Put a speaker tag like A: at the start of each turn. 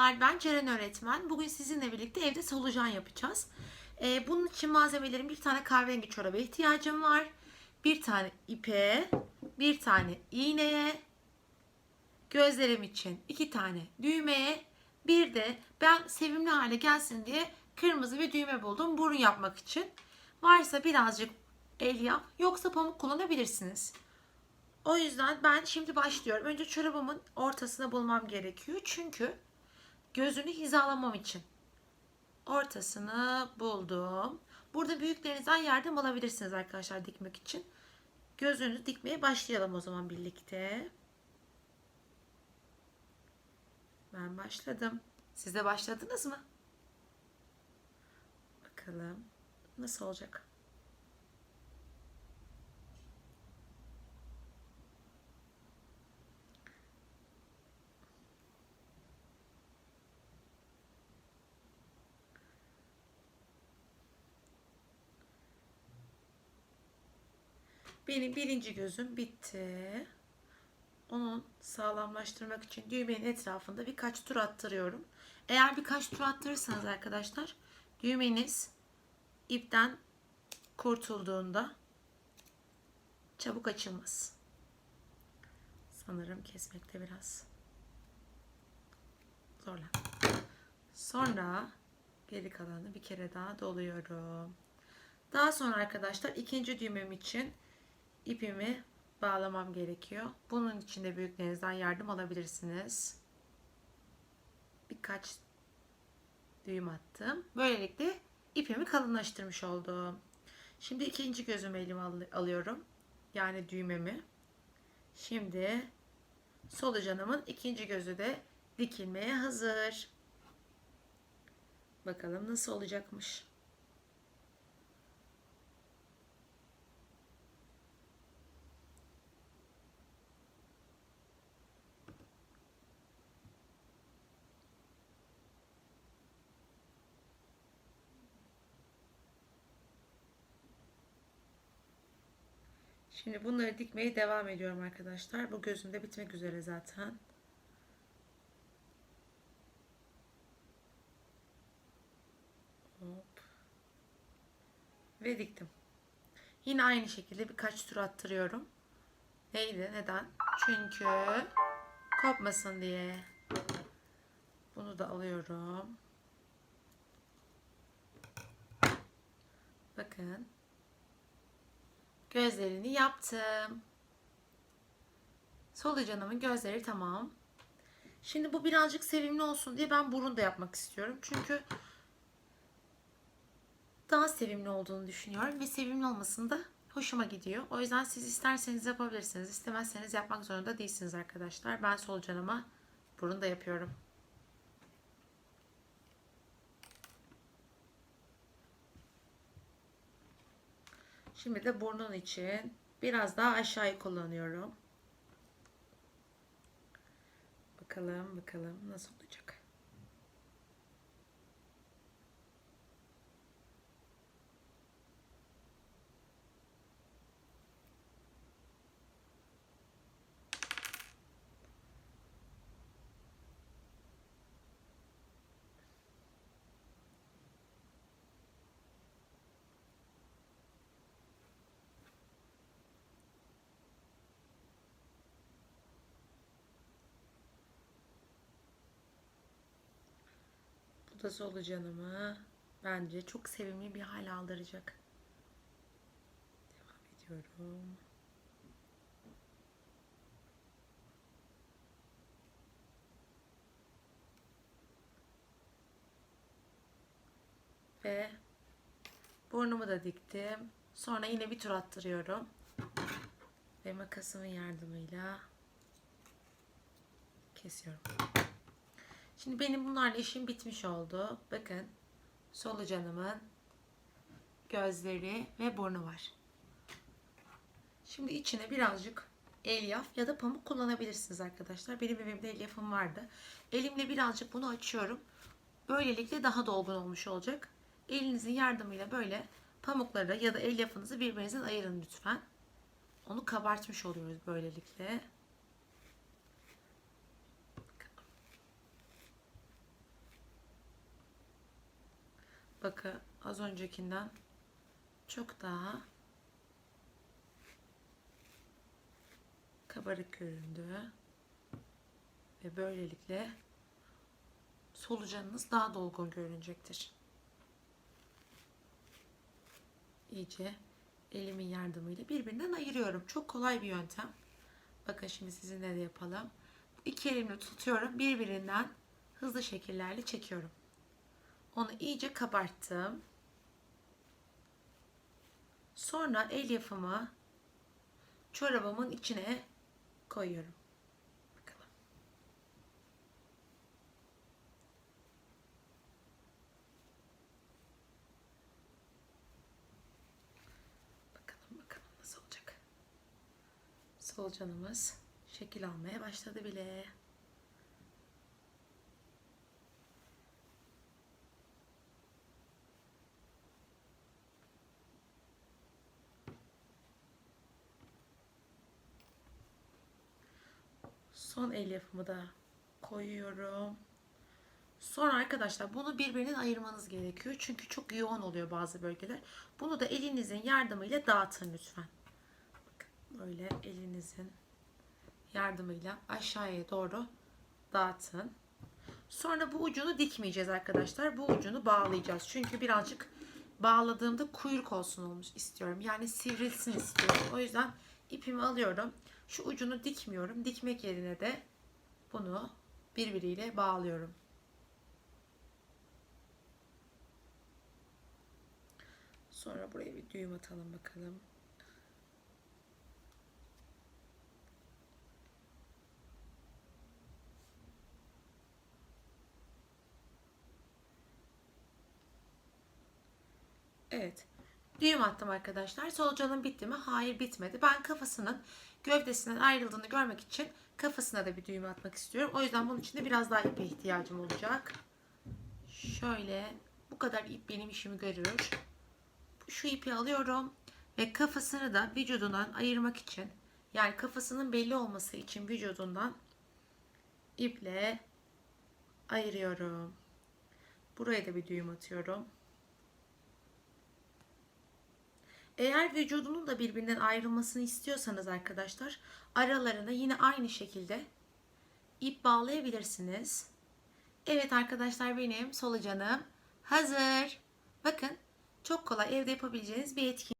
A: Ben Ceren öğretmen. Bugün sizinle birlikte evde solucan yapacağız. Ee, bunun için malzemelerim bir tane kahverengi çoraba ihtiyacım var. Bir tane ipe, bir tane iğneye, gözlerim için iki tane düğmeye, bir de ben sevimli hale gelsin diye kırmızı bir düğme buldum burun yapmak için. Varsa birazcık elyaf yoksa pamuk kullanabilirsiniz. O yüzden ben şimdi başlıyorum. Önce çorabımın ortasını bulmam gerekiyor. Çünkü gözünü hizalamam için. Ortasını buldum. Burada büyüklerinizden yardım alabilirsiniz arkadaşlar dikmek için. Gözünü dikmeye başlayalım o zaman birlikte. Ben başladım. Siz de başladınız mı? Bakalım nasıl olacak? Benim birinci gözüm bitti. Onun sağlamlaştırmak için düğmenin etrafında birkaç tur attırıyorum. Eğer birkaç tur attırırsanız arkadaşlar düğmeniz ipten kurtulduğunda çabuk açılmaz. Sanırım kesmekte biraz zorlan. Sonra geri kalanı bir kere daha doluyorum. Daha sonra arkadaşlar ikinci düğmem için ipimi bağlamam gerekiyor. Bunun için de büyüklerinizden yardım alabilirsiniz. Birkaç düğüm attım. Böylelikle ipimi kalınlaştırmış oldum. Şimdi ikinci gözümü elime al- alıyorum. Yani düğmemi. Şimdi solucanımın ikinci gözü de dikilmeye hazır. Bakalım nasıl olacakmış. Şimdi bunları dikmeye devam ediyorum arkadaşlar. Bu gözümde bitmek üzere zaten. Hop. Ve diktim. Yine aynı şekilde birkaç tur attırıyorum. Neydi? Neden? Çünkü kopmasın diye. Bunu da alıyorum. Bakın. Gözlerini yaptım. Solucanımın gözleri tamam. Şimdi bu birazcık sevimli olsun diye ben burun da yapmak istiyorum. Çünkü daha sevimli olduğunu düşünüyorum ve sevimli olmasını da hoşuma gidiyor. O yüzden siz isterseniz yapabilirsiniz. İstemezseniz yapmak zorunda değilsiniz arkadaşlar. Ben solucanıma burun da yapıyorum. Şimdi de burnun için biraz daha aşağıyı kullanıyorum. Bakalım bakalım nasıl olacak. Bu da solucanımı bence çok sevimli bir hal aldıracak. Devam ediyorum. Ve burnumu da diktim. Sonra yine bir tur attırıyorum. Ve makasımın yardımıyla kesiyorum. Şimdi benim bunlarla işim bitmiş oldu. Bakın solucanımın gözleri ve burnu var. Şimdi içine birazcık elyaf ya da pamuk kullanabilirsiniz arkadaşlar. Benim evimde elyafım vardı. Elimle birazcık bunu açıyorum. Böylelikle daha dolgun olmuş olacak. Elinizin yardımıyla böyle pamukları ya da elyafınızı birbirinizden ayırın lütfen. Onu kabartmış oluyoruz böylelikle. Bakın az öncekinden çok daha kabarık göründü. Ve böylelikle solucanınız daha dolgun görünecektir. İyice elimin yardımıyla birbirinden ayırıyorum. Çok kolay bir yöntem. Bakın şimdi sizinle de yapalım. İki elimle tutuyorum. Birbirinden hızlı şekillerle çekiyorum. Onu iyice kabarttım. Sonra el yapımı çorabımın içine koyuyorum. Bakalım. Bakalım bakalım nasıl olacak. Solucanımız şekil almaya başladı bile. Son el yapımı da koyuyorum. Sonra arkadaşlar bunu birbirinden ayırmanız gerekiyor. Çünkü çok yoğun oluyor bazı bölgeler. Bunu da elinizin yardımıyla dağıtın lütfen. Böyle elinizin yardımıyla aşağıya doğru dağıtın. Sonra bu ucunu dikmeyeceğiz arkadaşlar. Bu ucunu bağlayacağız. Çünkü birazcık bağladığımda kuyruk olsun olmuş istiyorum. Yani sivrilsin istiyorum. O yüzden ipimi alıyorum. Şu ucunu dikmiyorum. Dikmek yerine de bunu birbiriyle bağlıyorum. Sonra buraya bir düğüm atalım bakalım. Evet. Düğüm attım arkadaşlar. Solucanın bitti mi? Hayır bitmedi. Ben kafasının gövdesinden ayrıldığını görmek için kafasına da bir düğüm atmak istiyorum. O yüzden bunun için de biraz daha ipe ihtiyacım olacak. Şöyle bu kadar ip benim işimi görür. Şu ipi alıyorum ve kafasını da vücudundan ayırmak için yani kafasının belli olması için vücudundan iple ayırıyorum. Buraya da bir düğüm atıyorum. Eğer vücudunun da birbirinden ayrılmasını istiyorsanız arkadaşlar aralarına yine aynı şekilde ip bağlayabilirsiniz. Evet arkadaşlar benim solucanım hazır. Bakın çok kolay evde yapabileceğiniz bir etkinlik.